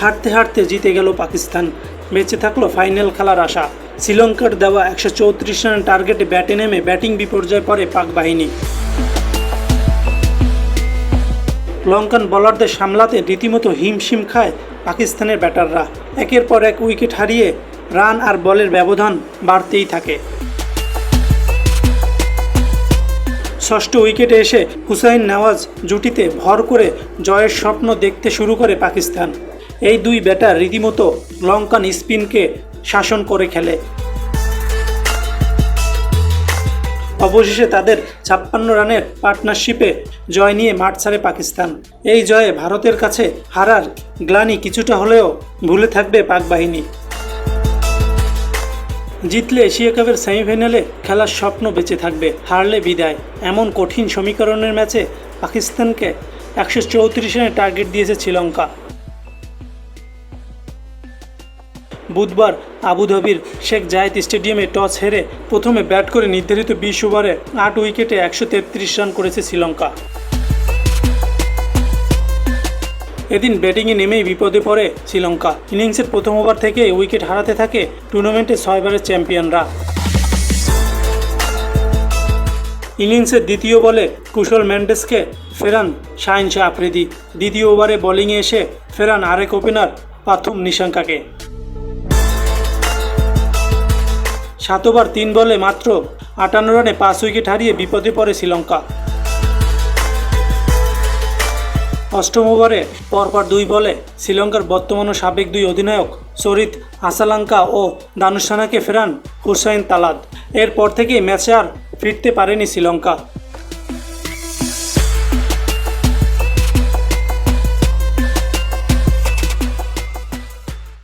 হাঁটতে হাঁটতে জিতে গেল পাকিস্তান। বেঁচে থাকল ফাইনাল খেলার আশা। শ্রীলঙ্কার দেওয়া একশো চৌত্রিশ রানের টার্গেটে ব্যাটে নেমে ব্যাটিং বিপর্যয় পড়ে পাক বাহিনী। লঙ্কান বলারদের সামলাতে রীতিমতো হিমশিম খায় পাকিস্তানের ব্যাটাররা। একের পর এক উইকেট হারিয়ে রান আর বলের ব্যবধান বাড়তেই থাকে। ষষ্ঠ উইকেটে এসে হুসাইন নওয়াজ জুটিতে ভর করে জয়ের স্বপ্ন দেখতে শুরু করে পাকিস্তান। এই দুই ব্যাটার রীতিমতো লঙ্কান স্পিনকে শাসন করে খেলে। অবশেষে তাদের ছাপ্পান্ন রানের পার্টনারশিপে জয় নিয়ে মাঠ ছাড়ে পাকিস্তান। এই জয়ে ভারতের কাছে হারার গ্লানি কিছুটা হলেও ভুলে থাকবে পাক বাহিনী। জিতলে এশিয়া কাপের সেমিফাইনালে খেলার স্বপ্ন বেঁচে থাকবে, হারলে বিদায়। এমন কঠিন সমীকরণের ম্যাচে পাকিস্তানকে একশো চৌত্রিশ রানের টার্গেট দিয়েছে শ্রীলঙ্কা। বুধবার আবুধাবির শেখ জায়েদ স্টেডিয়ামে টস হেরে প্রথমে ব্যাট করে নির্ধারিত বিশ ওভারে আট উইকেটে একশো তেত্রিশ রান করেছে শ্রীলঙ্কা। এদিন ব্যাটিংয়ে নেমেই বিপদে পড়ে শ্রীলঙ্কা। ইনিংসের প্রথম ওভার থেকে উইকেট হারাতে থাকে টুর্নামেন্টে ছয়বারের চ্যাম্পিয়নরা। ইনিংসের দ্বিতীয় বলে কুশল ম্যান্ডেসকে ফেরান শাহিন শাহ আফ্রিদি। দ্বিতীয় ওভারে বোলিংয়ে এসে ফেরান আরেক ওপেনার পাথুম নিশাঙ্কাকে। সাত ওভার, তিন বলে মাত্র আটান্ন রানে পাঁচ উইকেট হারিয়ে বিপদে পড়ে শ্রীলঙ্কা। অষ্টম ওভারে পরপর দুই বলে শ্রীলঙ্কার বর্তমান সাবেক দুই অধিনায়ক শরিত আসালাঙ্কা ও দানুসানাকে ফেরান হুসাইন তালাদ। এরপর থেকেই ম্যাচে আর ফিরতে পারেনি শ্রীলঙ্কা।